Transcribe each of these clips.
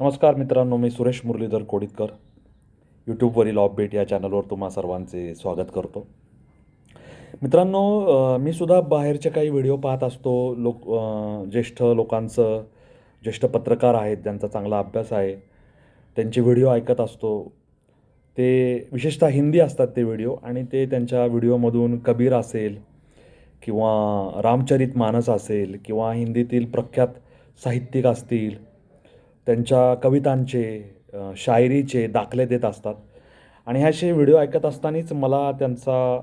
नमस्कार मित्रांनो मी सुरेश मुरलीधर कोडितकर. यूट्यूबवरील ऑफबेट या चॅनलवर तुम्हा सर्वांचे स्वागत करतो. मित्रांनो मी सुद्धा बाहेरचे काही व्हिडिओ पाहत असतो. लोक ज्येष्ठ लोकांचं ज्येष्ठ पत्रकार आहेत ज्यांचा चांगला अभ्यास आहे त्यांचे व्हिडिओ ऐकत असतो. ते विशेषतः हिंदी असतात ते व्हिडिओ आणि ते त्यांच्या व्हिडिओमधून कबीर असेल किंवा रामचरित मानस असेल किंवा हिंदीतील प्रख्यात साहित्यिक असतील त्यांच्या कवितांचे शायरीचे दाखले देत असतात. आणि हे व्हिडिओ ऐकत असतानाच मला त्यांचा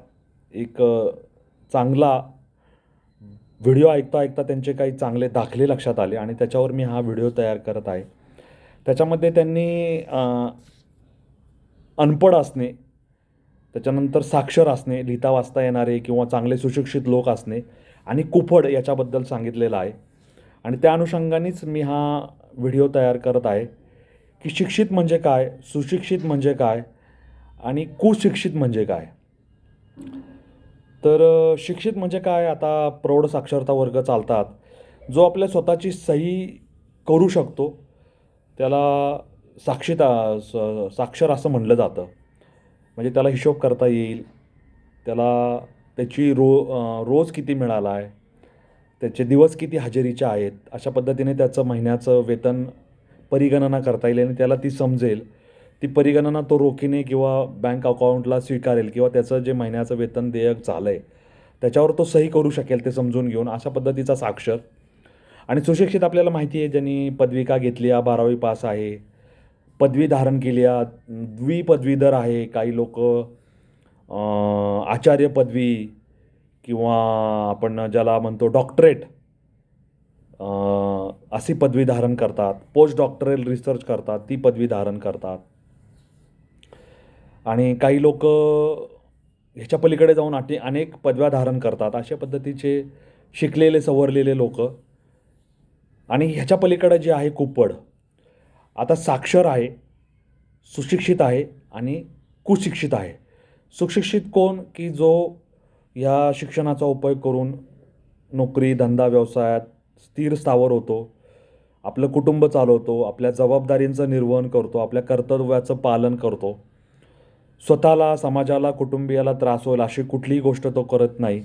एक चांगला व्हिडिओ ऐकता ऐकता त्यांचे काही चांगले दाखले लक्षात आले आणि त्याच्यावर मी हा व्हिडिओ तयार करत आहे. त्याच्यामध्ये त्यांनी अनपढ असणे त्याच्यानंतर साक्षर असणे लिहिता वाचता येणारे किंवा चांगले सुशिक्षित लोक असणे आणि कुफड याच्याबद्दल सांगितलेलं आहे. आणि त्या अनुषंगानेच मी हा व्हिडिओ तयार करत आहे की शिक्षित म्हणजे काय सुशिक्षित म्हणजे काय आणि कुशिक्षित म्हणजे काय. तर शिक्षित म्हणजे काय आता प्रौढ साक्षरता वर्ग चालतात. जो आपल्या स्वतःची सही करू शकतो त्याला साक्षीता साक्षर असं म्हणलं जातं. म्हणजे त्याला हिशोब करता येईल त्याला त्याची रो रोज किती मिळाला आहे त्याचे दिवस किती हजेरीच्या आहेत अशा पद्धतीने त्याचं महिन्याचं वेतन परिगणना करता येईल आणि त्याला ती समजेल. ती परिगणना तो रोखीने किंवा बँक अकाउंटला स्वीकारेल किंवा त्याचं जे महिन्याचं वेतन देयक झालं आहे त्याच्यावर तो सही करू शकेल ते समजून घेऊन अशा पद्धतीचा साक्षर. आणि सुशिक्षित आपल्याला माहिती आहे ज्यांनी पदविका घेतली आहे बारावी पास आहे पदवी धारण केली आहे द्विपदवीधर आहे काही लोक आचार्य पदवी किंवा आपण ज्याला म्हणतो डॉक्टरेट अशी पदवी धारण करतात. पोस्ट डॉक्टरेल रिसर्च करतात. ती पदवी धारण करतात. आणि काही लोक ह्याच्या पलीकडे जाऊन आटे अनेक पदव्या धारण करतात. अशा पद्धतीचे शिकलेले सवरलेले लोक. आणि ह्याच्या पलीकडे जे आहे कुप्पड आता साक्षर आहे सुशिक्षित आहे आणि कुशिक्षित आहे. सुशिक्षित कोण? की जो ह्या शिक्षणाचा उपयोग करून नोकरी धंदा व्यवसायात स्थिर स्थावर होतो. आपलं कुटुंब चालवतो आपल्या जबाबदारींचं निर्वहन करतो आपल्या कर्तव्याचं पालन करतो. स्वतःला समाजाला कुटुंबियाला त्रास होईल अशी कुठलीही गोष्ट तो करत नाही.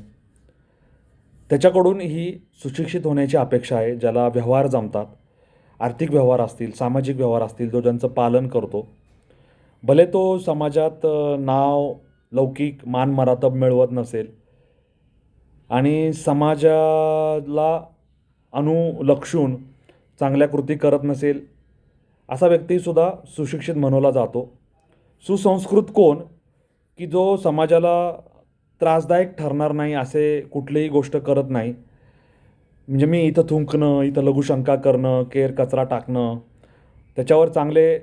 त्याच्याकडून ही सुशिक्षित होण्याची अपेक्षा आहे ज्याला व्यवहार जमतात. आर्थिक व्यवहार असतील सामाजिक व्यवहार असतील जो ज्यांचं पालन करतो. भले तो समाजात नाव लौकिक मान मरातब मिळवत नसेल आणि समाजाला अनुलक्षून चांगल्या कृती करत नसेल असा व्यक्तीसुद्धा सुशिक्षित म्हणवला जातो. सुसंस्कृत कोण की जो समाजाला त्रासदायक ठरणार नाही असे कुठलीही गोष्ट करत नाही. म्हणजे मी इथं थुंकणं इथं लघुशंका करणं केर कचरा टाकणं त्याच्यावर चांगले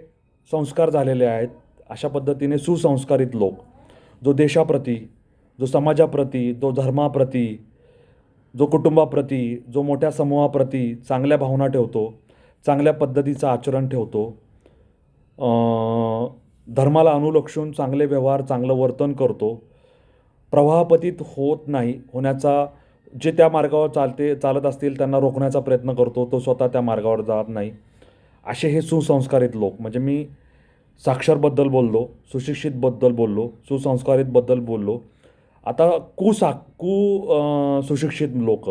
संस्कार झालेले आहेत अशा पद्धतीने सुसंस्कारित लोक जो देशाप्रती जो समाजाप्रती जो धर्माप्रती जो कुटुंबाप्रती जो मोठ्या समूहाप्रती चांगल्या भावना ठेवतो चांगल्या पद्धतीचं आचरण ठेवतो धर्माला अनुलक्षून चांगले व्यवहार चांगलं वर्तन करतो प्रवाहपतीत होत नाही होण्याचा जे त्या मार्गावर चालते चालत असतील त्यांना रोखण्याचा प्रयत्न करतो तो स्वतः त्या मार्गावर जात नाही. असे हे सुसंस्कारित लोक म्हणजे मी साक्षरबद्दल बोललो सुशिक्षितबद्दल बोललो सुसंस्कारितबद्दल बोललो आता कुसा कु सुशिक्षित लोक.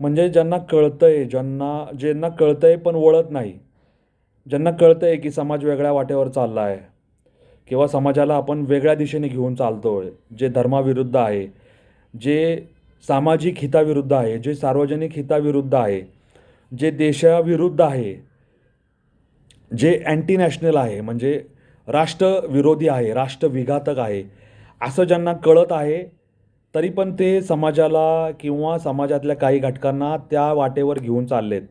म्हणजे ज्यांना कळतंय ज्यांना ज्यांना कळतंय पण वळत नाही. ज्यांना कळतंय की समाज वेगळ्या वाटेवर चालला आहे किंवा समाजाला आपण वेगळ्या दिशेने घेऊन चालतो आहे जे धर्माविरुद्ध आहे जे सामाजिक हिताविरुद्ध आहे जे सार्वजनिक हिताविरुद्ध आहे जे देशाविरुद्ध आहे जे अँटी नॅशनल आहे म्हणजे राष्ट्रविरोधी आहे राष्ट्रविघातक आहे असं ज्यांना कळत आहे तरी पण ते समाजाला किंवा समाजातल्या काही घटकांना त्या वाटेवर घेऊन चाललेत.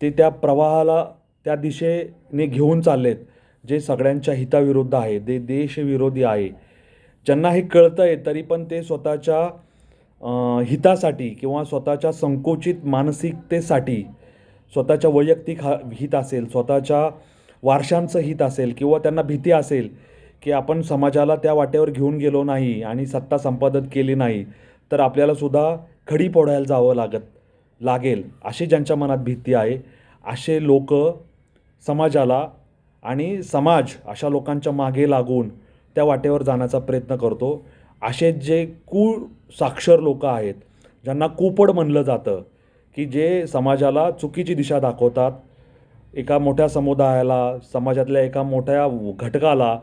ते त्या प्रवाहाला त्या दिशेने घेऊन चाललेत जे सगळ्यांच्या हिताविरुद्ध आहे ते देशविरोधी आहे. ज्यांना हे कळतं आहे तरी पण ते स्वतःच्या हितासाठी किंवा स्वतःच्या संकुचित मानसिकतेसाठी स्वतःच्या वैयक्तिक हा हित असेल स्वतःच्या वारशांचं हित असेल किंवा त्यांना भीती असेल की आपण समाजाला त्या वाटेवर घेऊन गेलो नाही आणि सत्ता संपादन केली नाही तर आपल्यालासुद्धा खडी पोढायला जावं लागत लागेल अशी ज्यांच्या मनात भीती आहे असे लोक समाजाला आणि समाज अशा लोकांच्या मागे लागून त्या वाटेवर जाण्याचा प्रयत्न करतो. असे जे कु साक्षर लोक आहेत ज्यांना कुपड म्हणलं जातं की जे समाजाला चुकीची दिशा दाखवतात एका मोठ्या समुदायाला समाजातल्या एका मोठ्या घटकाला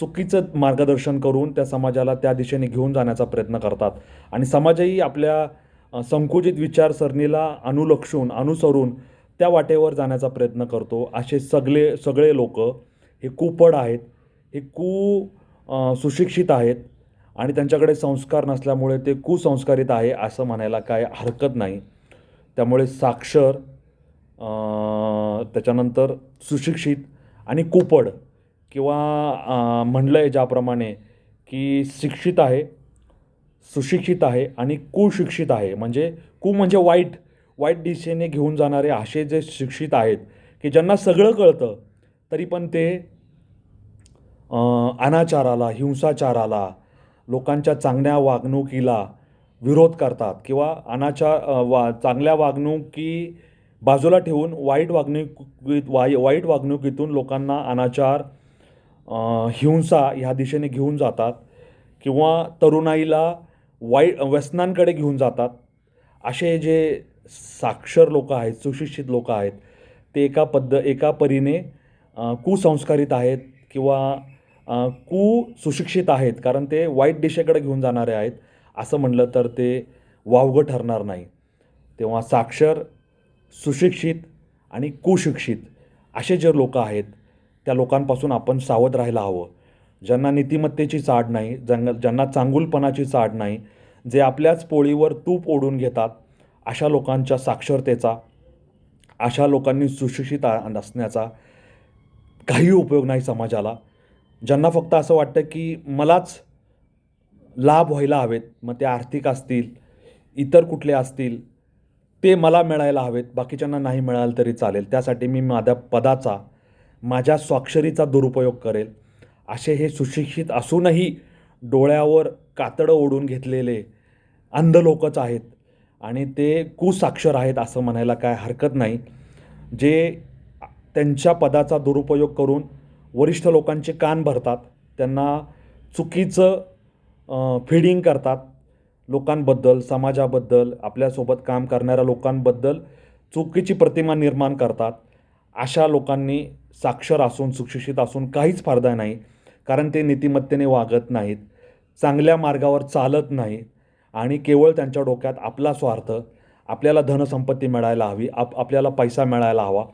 चुकीचं मार्गदर्शन करून त्या समाजाला त्या दिशेने घेऊन जाण्याचा प्रयत्न करतात. आणि समाजही आपल्या संकुचित विचारसरणीला अनुलक्षून अनुसरून त्या वाटेवर जाण्याचा प्रयत्न करतो. असे सगळे सगळे लोक हे कुपड आहेत. हे कु सुशिक्षित आहेत. आणि त्यांच्याकडे संस्कार नसल्यामुळे ते कुसंस्कारित आहे असं म्हणायला काय हरकत नाही. त्यामुळे साक्षर त्याच्यानंतर सुशिक्षित आणि कुपड किंवा म्हणलं आहे ज्याप्रमाणे की शिक्षित आहे सुशिक्षित आहे आणि कुशिक्षित आहे. म्हणजे कु म्हणजे वाईट वाईट दिशेने घेऊन जाणारे असे जे शिक्षित आहेत की ज्यांना सगळं कळतं तरी पण ते अनाचाराला हिंसाचाराला लोकांच्या चांगल्या वागणुकीला विरोध करतात किंवा अनाचार वा चांगल्या वागणुकी बाजूला ठेवून वाईट वागणुकीत वाई वाईट वागणुकीतून लोकांना अनाचार हिंसा ह्या दिशेने घेऊन जातात किंवा तरुणाईला वाईट व्यसनांकडे घेऊन जातात. असे जे साक्षर लोक आहेत सुशिक्षित लोक आहेत ते एका पद्ध एका परीने कुसंस्कारित आहेत किंवा कुसुशिक्षित आहेत कारण ते वाईट दिशेकडे घेऊन जाणारे आहेत. असं म्हणलं तर ते वावगं ठरणार नाही. तेव्हा साक्षर सुशिक्षित आणि कुशिक्षित असे जे लोक आहेत त्या लोकांपासून आपण सावध राहायला हवं. ज्यांना नीतिमत्तेची चाड नाही ज्यांना ज्यांना चांगुलपणाची चाड नाही जे आपल्याच पोळीवर तूप ओढून घेतात अशा लोकांच्या साक्षरतेचा अशा लोकांनी सुशिक्षित असण्याचा काही उपयोग नाही समाजाला. ज्यांना फक्त असं वाटतं की मलाच लाभ व्हायला हवेत मग ते आर्थिक असतील इतर कुठले असतील ते मला मिळायला हवेत बाकीच्यांना नाही मिळालं तरी चालेल. त्यासाठी मी माझ्या पदाचा माझ्या स्वाक्षरीचा दुरुपयोग करेल. असे हे सुशिक्षित असूनही डोळ्यावर कातडं ओढून घेतलेले अंध लोकच आहेत आणि ते कुसाक्षर आहेत असं म्हणायला काय हरकत नाही. जे त्यांच्या पदाचा दुरुपयोग करून वरिष्ठ लोकांचे कान भरतात त्यांना चुकीचं फिडिंग करतात लोकांबद्दल समाजाबद्दल आपल्यासोबत काम करणाऱ्या लोकांबद्दल चुकीची प्रतिमा निर्माण करतात अशा लोकांनी साक्षर असून सुशिक्षित असून काहीच फायदा नाही कारण ते नीतिमत्तेने वागत नाहीत चांगल्या मार्गावर चालत नाहीत आणि केवळ त्यांच्या डोक्यात आपला स्वार्थ आपल्याला धनसंपत्ती मिळायला हवी आप आपल्याला पैसा मिळायला हवा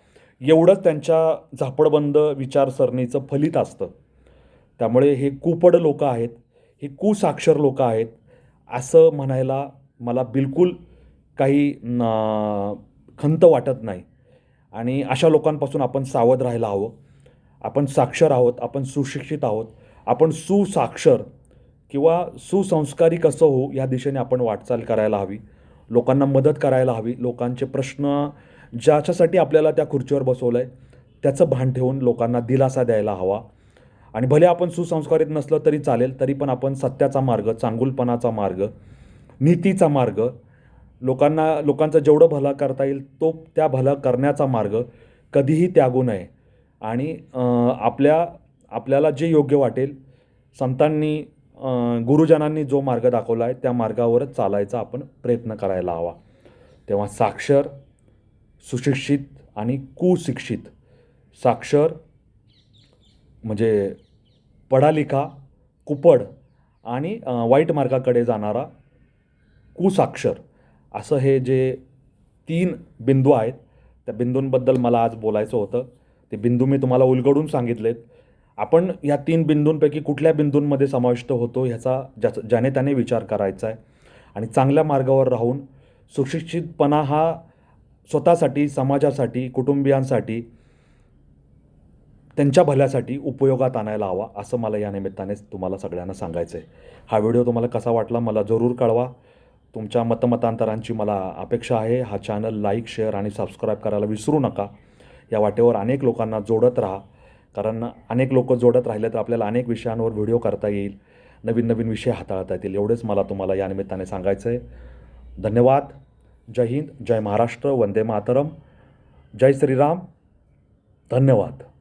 एवढंच त्यांच्या झापडबंद विचारसरणीचं फलित असतं. त्यामुळे हे कुपड लोकं आहेत हे कुसाक्षर लोक आहेत असं म्हणायला मला बिलकुल काही न- खंत वाटत नाही. आणि अशा लोकांपासून आपण सावध राहायला हवं. आपण साक्षर आहोत आपण सुशिक्षित आहोत. आपण सुसाक्षर किंवा सुसंस्कारी कसं होऊ या दिशेने आपण वाटचाल करायला हवी. लोकांना मदत करायला हवी. लोकांचे प्रश्न ज्याच्यासाठी आपल्याला त्या खुर्चीवर बसवलं आहे त्याचं भान ठेवून लोकांना दिलासा द्यायला हवा. आणि भले आपण सुसंस्कारित नसलं तरी चालेल तरी पण आपण सत्याचा मार्ग चांगुलपणाचा मार्ग नीतीचा मार्ग लोकांना लोकांचं जेवढं भलं करता येईल तो त्या भलं करण्याचा मार्ग कधीही त्यागू नये. आणि आपल्या आपल्याला जे योग्य वाटेल संतांनी गुरुजनांनी जो मार्ग दाखवला आहे त्या मार्गावरच चालायचा आपण प्रयत्न करायला हवा. तेव्हा साक्षर सुशिक्षित आणि कुशिक्षित. साक्षर म्हणजे पडालिखा कुपड आणि वाईट मार्गाकडे जाणारा कुसाक्षर. असं हे जे तीन बिंदू आहेत त्या बिंदूंबद्दल मला आज बोलायचं होतं. ते बिंदू मी तुम्हाला उलगडून सांगितलेत. आपण या तीन बिंदूंपैकी कुठल्या बिंदूंमध्ये समाविष्ट होतो ह्याचा ज्याचा ज्याने त्याने विचार करायचा आहे. आणि चांगल्या मार्गावर राहून सुशिक्षितपणा हा स्वतःसाठी समाजासाठी कुटुंबियांसाठी त्यांच्या भल्यासाठी उपयोगात आणायला हवा असं मला या निमित्ताने तुम्हाला सगळ्यांना सांगायचं आहे हा व्हिडिओ तुम्हाला कसा वाटला मला जरूर कळवा. तुमच्या मतमतांतरांची मला अपेक्षा आहे. हा चॅनल लाईक शेअर आणि सबस्क्राईब करायला विसरू नका. या वाटेवर अनेक लोकांना जोडत राहा. कारण अनेक लोक जोडत राहिले तर आपल्याला अनेक विषयांवर व्हिडिओ करता येईल. नवीन नवीन विषय हाताळता येतील. एवढेच मला तुम्हाला या निमित्ताने सांगायचं आहे धन्यवाद. जय हिंद. जय महाराष्ट्र. वंदे मातरम. जय श्रीराम. धन्यवाद.